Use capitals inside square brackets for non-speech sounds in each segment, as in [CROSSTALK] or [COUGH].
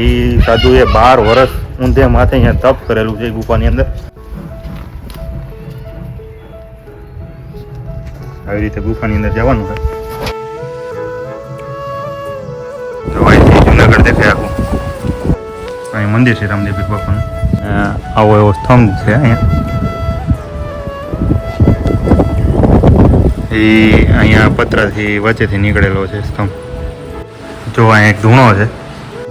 એ સાધુએ બાર વર્ષ ઊંધે માથે અહીંયા તપ કરેલું છે ગુફાની અંદર. આવી રીતે ગુફાની અંદર જવાનું છે તો અહીંથી જુનાગઢ દેખાય આખું. અહીં મંદિર છે રામદેવ બાપાનું. આવો એવો સ્તંભ છે અહીંયા. એ અહીંયા પતરાથી વચ્ચેથી નીકળેલો છે સ્તંભ. જો અહીંયા એક ધૂણો છે.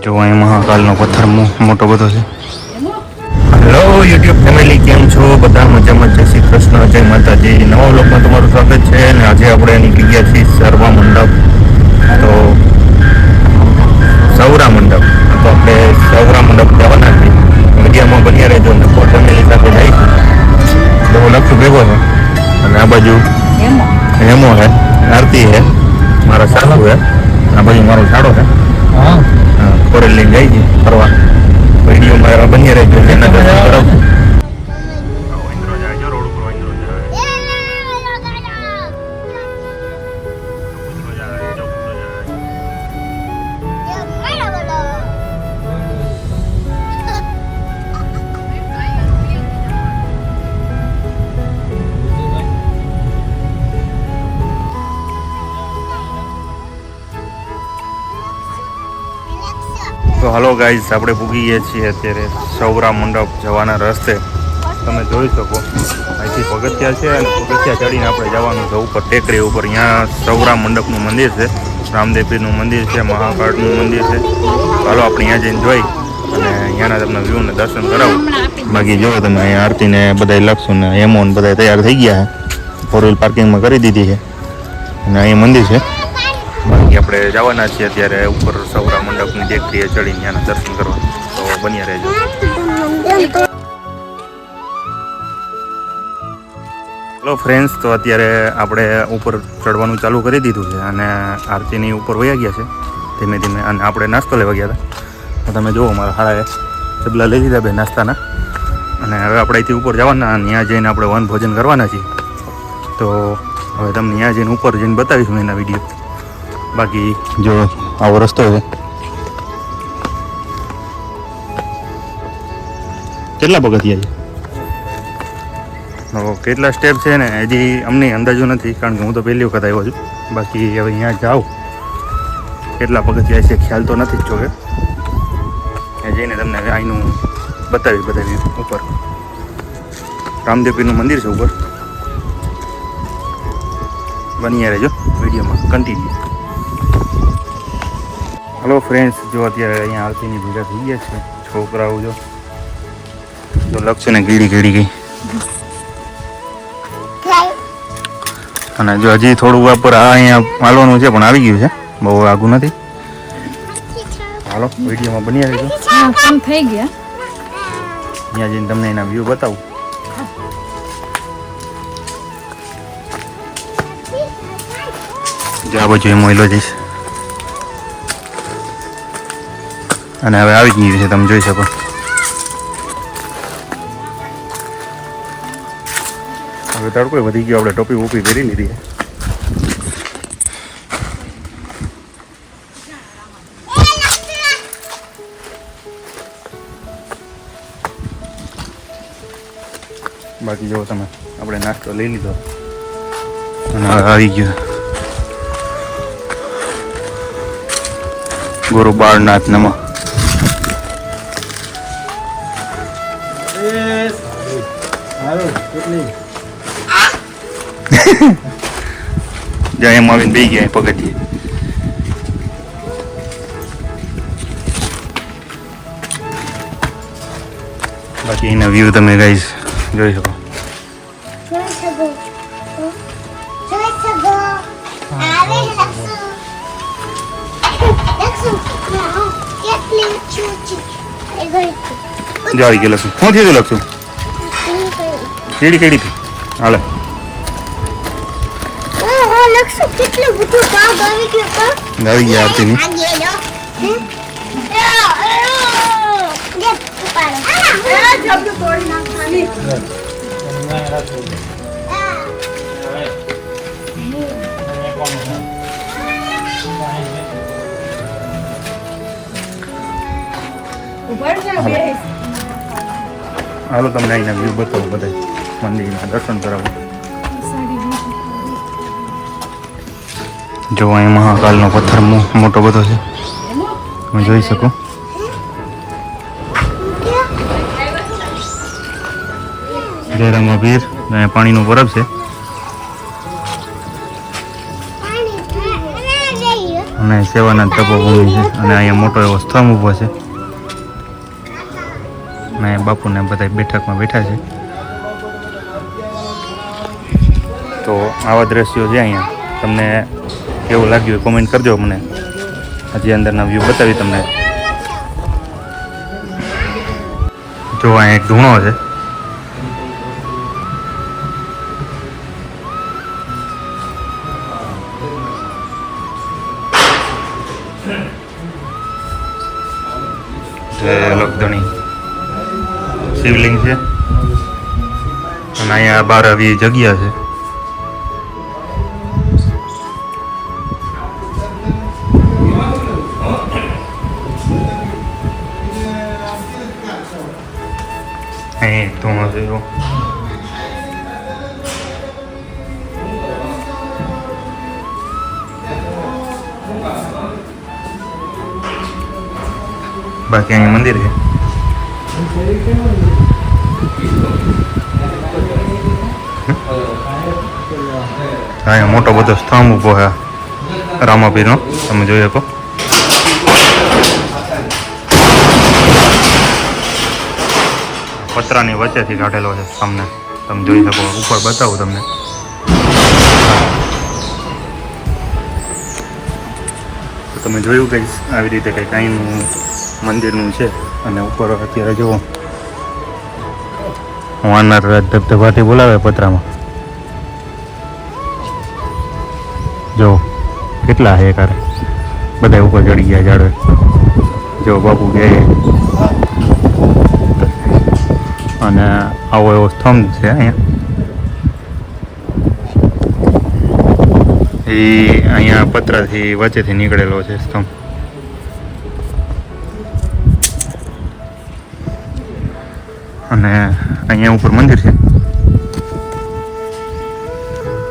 જો અહીં મહાકાલનો પથ્થર મોટો બધો છે. હેલો યુટ્યુબ ફેમિલી કેમ છો? બધા મજામાં? જય શ્રી કૃષ્ણ જય માતાજી. નવા વ્લોગમાં તમારું સ્વાગત છે અને આજે આપણે નીકળી ગયા છીએ સર્વા મંડપ. તો સૌરા મંડપ. તો આપણે સૌરા મંડપ જવાના છીએ મીડિયામાં બન્યા રહેજો ને ફેમિલી સાથે જઈશું તો હું લક્ષુ ભેગો છે. અને આ બાજુ હેમો. છે. આરતી છે. મારા સાસુ છે. આ બાજુ મારો સાડો છે. હા. ફોરેલ લઈને જાય છે ફરવા. વીડિયો મારા બની રહેજો. જેના દર્શન કરાવશું હલો ગાઈઝ આપણે પૂગી છીએ અત્યારે સૌરા મંડપ જવાના રસ્તે. તમે જોઈ શકો, અહીંથી પગથિયા છે અને પગથિયા ચડીને આપણે જવાનું છે ઉપર ટેકરી ઉપર. અહીંયા સૌરા મંડપનું મંદિર છે રામદેવીનું મંદિર છે, મહાકાળનું મંદિર છે. ચાલો આપણે અહીંયા જઈને જોઈ અને અહીંયાના તમને વ્યૂને દર્શન કરાવું. બાકી જો તમે અહીંયા આરતીને બધા લખશું ને ને બધા તૈયાર થઈ ગયા છે. ફોર વ્હીલ પાર્કિંગમાં કરી દીધી છે. અને અહીંયા મંદિર છે. બાકી આપણે જવાના છીએ અત્યારે ઉપર સૌરા મંડપની ટેકરીએ ચડીને ત્યાંના દર્શન કરવા. તો બન્યા રહેજો. હેલો ફ્રેન્ડ્સ તો અત્યારે આપણે ઉપર ચડવાનું ચાલુ કરી દીધું છે અને આરતીની ઉપર વયા ગયા છે ધીમે ધીમે અને આપણે નાસ્તો લેવા ગયા હતા. તમે જુઓ મારા હાળાએ ચબલા લઈ લીધા બે નાસ્તાના. અને હવે આપણે અહીંથી ઉપર જવાના ત્યાં જઈને આપણે વન ભોજન કરવાના છીએ. તો હવે તમને ત્યાં જઈને ઉપર જઈને બતાવીશું એના વીડિયો. બાકી જો આવો રસ્તો છે. કેટલા પગથિયા છે? કેટલા સ્ટેપ છે ને હજી અમને અંદાજો નથી કારણ કે હું તો પહેલી વખત આવ્યો છું. બાકી હવે અહીંયા જાઉં કેટલા પગથિયા છે ખ્યાલ તો નથી જ જોકે જઈને તમને હવે અહીંનું બતાવી બતાવી ઉપર. રામદેવપીરનું મંદિર છે ઉપર. બની રહેજો વિડીયોમાં કન્ટિન્યુ હલો ફ્રેન્ડ્સ જો અત્યારે અહીંયા આરતીની ભીડા થઈ ગયા છે છોકરાઓ જો. જો લક્ષ્ય ને ગીડી ગીડી ગઈ. અને જો હજી થોડું વાપર આ અહીંયા હાલવાનું છે પણ આવી ગયું છે. બહુ આગું નથી. હાલો વિડીયોમાં બની આવી હા થઈ ગયા. ત્યાં જઈને તમને એના વ્યૂ બતાવું. જો બાજુ એ મોઈલો જઈશ. અને હવે આવી ગયું છે તમે જોઈ શકો. હવે તડકો વધી ગયો આપણે ટોપી વોપી પહેરી લીધી બાકી જો તમે આપણે નાસ્તો લઈ લીધો. અને આવી ગયો. ગુરુ બાળનાથ નમઃ. [LAUGHS] જ્યાં એમ આવીને બે ગયા પગથિયે. બાકી એના વ્યૂ તમે ગાઈઝ જોઈ શકો. જોઈ શકો જોઈ શકો આવે લક્ષુ લક્ષુ કેટલી ઊંચી ઊંચી એ ગઈ જો આવી ગયો લખશું શું થયું લખશું કેડી કેડી થી હાલે. ઓહો લક્ષુ કેટલું બધું કામ આવી ગયું આવી હાલો તમને અહીંયા વ્યૂ બતાવું બધા મંદિરના દર્શન કરાવો. જો અહીં મહાકાલનો પથ્થર મોટો બધો છે. તમે જોઈ શકો. જયરામા પીર અહીંયા પાણીનો બરફ છે. અને સેવાના તપોભૂમિ છે. અને અહીંયા મોટો એવો સ્તંભ ઊભો છે. અને બાપુને બધા બેઠકમાં બેઠા છે. તો આવા દ્રશ્યો છે અહીંયા. તમને કેવું લાગ્યું કોમેન્ટ કરજો મને. હજી અંદરના વ્યૂ બતાવી તમને. જો અહીંયા એક ધૂણો છે. જે લગધણી શિવલિંગ છે. અને અહીંયા બાર આવી જગ્યા છે. અહીં ધૂણો છે એવો બાકી અહીંયા મંદિર છે. અહીંયા મોટો બધો સ્તંભ ઊભો છે. રામાપીરનો. તમે જોઈ શકો. પતરાની વચ્ચેથી કાઢેલો છે તમને. તમે જોઈ શકો, ઉપર બતાવું તમને. તમે જોયું કંઈ આવી રીતે કંઈક અહીંનું મંદિરનું છે અને ઉપર અત્યારે જુઓ. વાનર ધબધબાથી બોલાવે પતરામાં. જો, કેટલા હે કારે બધા ઉપર ચડી ગયા ઝાડવે. જો બાપુ કે અને આવો એવો સ્તંભ છે અહીંયા. એ અહીંયા પતરાથી વચ્ચેથી નીકળેલો છે સ્તંભ. અને અહીંયા ઉપર મંદિર છે.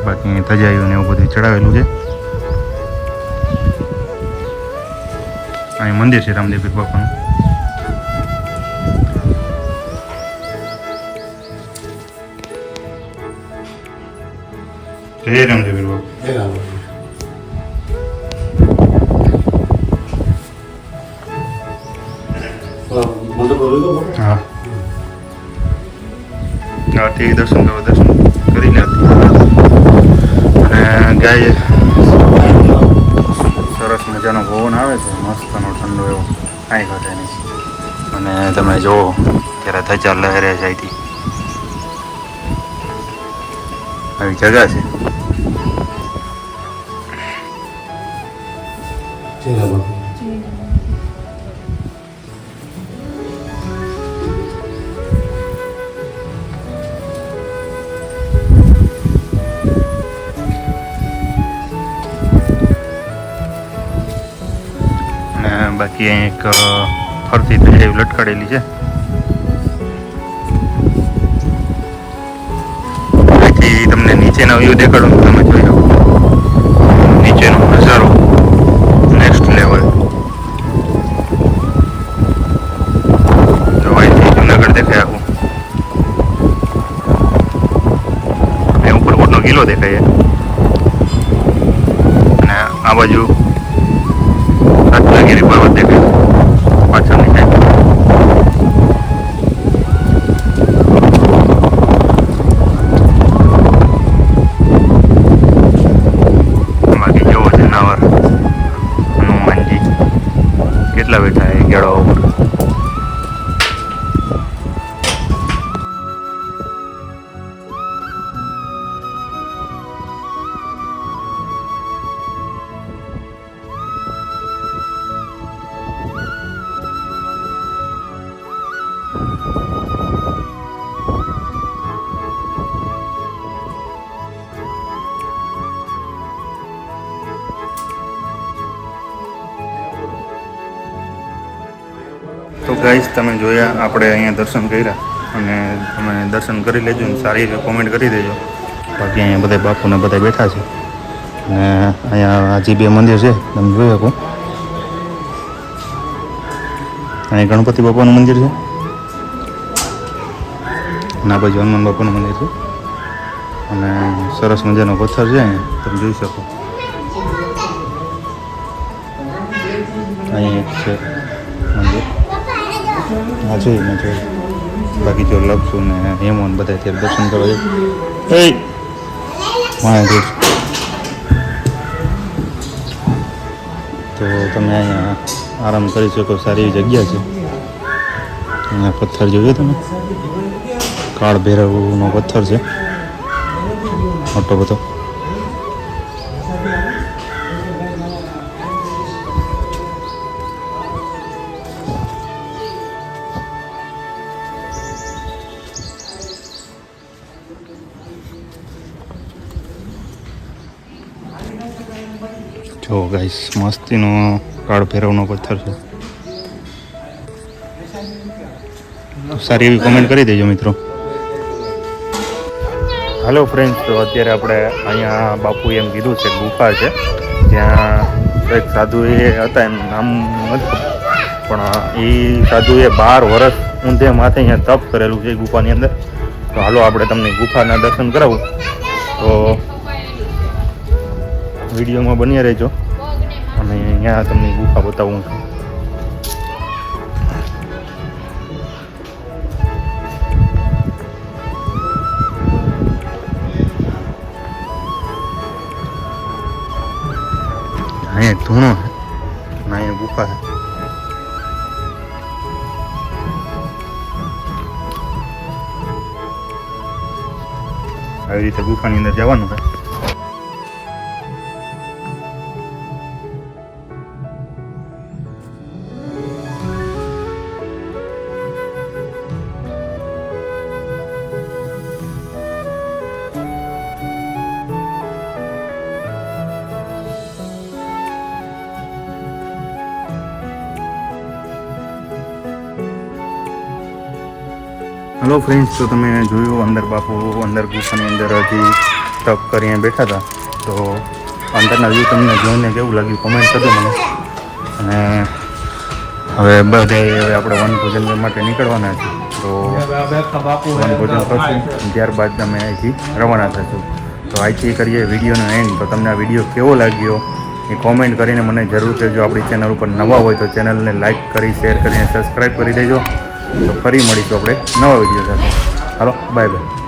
બાકી ધજાયું ને એવું બધું ચડાવેલું છે. અહીં મંદિર છે રામદેવ બાપાનું. જય રામદેવ પીર બાપા હા આથી દર્શન કરવા દર્શન કરી લે અને ગાય સરસ મજાનો ભવન આવે છે મસ્તનો ઠંડો એવો કાંઈ ઘટે નહીં અને તમે જુઓ ત્યારે ધજા લહેરે જાય અહીંથી આવી જગા છે. બાકી અહીં એક ફરતી એવી લટકાડેલી છે. નીચેનો વ્યૂ દેખાડું, તમે જોઈ શકો. નીચેનો નજારો નેક્સ્ટ લેવલ તો અહીંથી જુનાગઢ દેખાય આખું. ઉપર ઉપરકોટનો કિલ્લો દેખાય અને આ બાજુ કેટલા બેઠા એ ગેળો ઉપર ગાઈસ તમે જોયા, આપણે અહીંયા દર્શન કર્યા અને તમે દર્શન કરી લેજો અને સારી રીતે કોમેન્ટ કરી દેજો. બાકી અહીંયા બધા બાપુને બધા બેઠા છે. અને અહીંયા હજી બે મંદિર છે, તમે જોઈ શકો. અહીંયા ગણપતિ બાપાનું મંદિર છે. અને આ બાજુ હનુમાન બાપાનું મંદિર છે. અને સરસ મજાનો પથ્થર છે અહીંયા, તમે જોઈ શકો. અહીંયા એક છે. હા જોયું મેં જોયું બાકી જો લખશું ને હેમોન બધા અત્યારે દર્શન કરવા જાય એ! તો તમે અહીંયા આરામ કરી શકો સારી એવી જગ્યા છે. અહીંયા પથ્થર જોયો તમે કાળ ભૈરવનો પથ્થર છે. મોટો બધો. જો ગાઈસ, મસ્તીનો કાળ ભૈરવનો પથ્થર છે. સારી એવી કોમેન્ટ કરી દેજો મિત્રો. હાલો ફ્રેન્ડ્સ તો અત્યારે આપણે અહીંયા બાપુ એમ કીધું છે, ગુફા છે. ત્યાં એક સાધુ એ હતા એમ નામ નથી. પણ એ સાધુએ બાર વર્ષ ઊંધે માથે અહીંયા તપ કરેલું છે ગુફાની અંદર. તો હાલો આપણે તમને ગુફાના દર્શન કરાવું. તો વિડીયોમાં બન્યા રહેજો. અને અહીંયા તમને ગુફા બતાવું છું. અહીંયા ધૂણો છે. અહીંયા ગુફા છે. આવી રીતે ગુફાની અંદર જવાનું છે હલો ફ્રેન્ડ્સ તો તમે જોયું અંદર બાપુ, અંદર ગુફાની અંદર હજી તપ કરીને બેઠા હતા. તો અંદરના વ્યૂ તમને જોઈને કેવું લાગ્યું? કોમેન્ટ કરજો મને. અને હવે બધે હવે આપણે વન ભોજન માટે નીકળવાના છે. તો વન ભોજન કરશું. ત્યારબાદ તમે અહીંથી રવાના થશું. તો અહીંથી કરીએ વિડીયોનો એન્ડ તો તમને આ વીડિયો કેવો લાગ્યો એ કોમેન્ટ કરીને મને જરૂર કહેજો. આપણી ચેનલ ઉપર નવા હોય તો ચેનલને લાઇક કરી શેર કરીને સબસ્ક્રાઈબ કરી દેજો. તો ફરી મળીશું આપણે. નવા વીડિયો સાથે. હાલો બાય બાય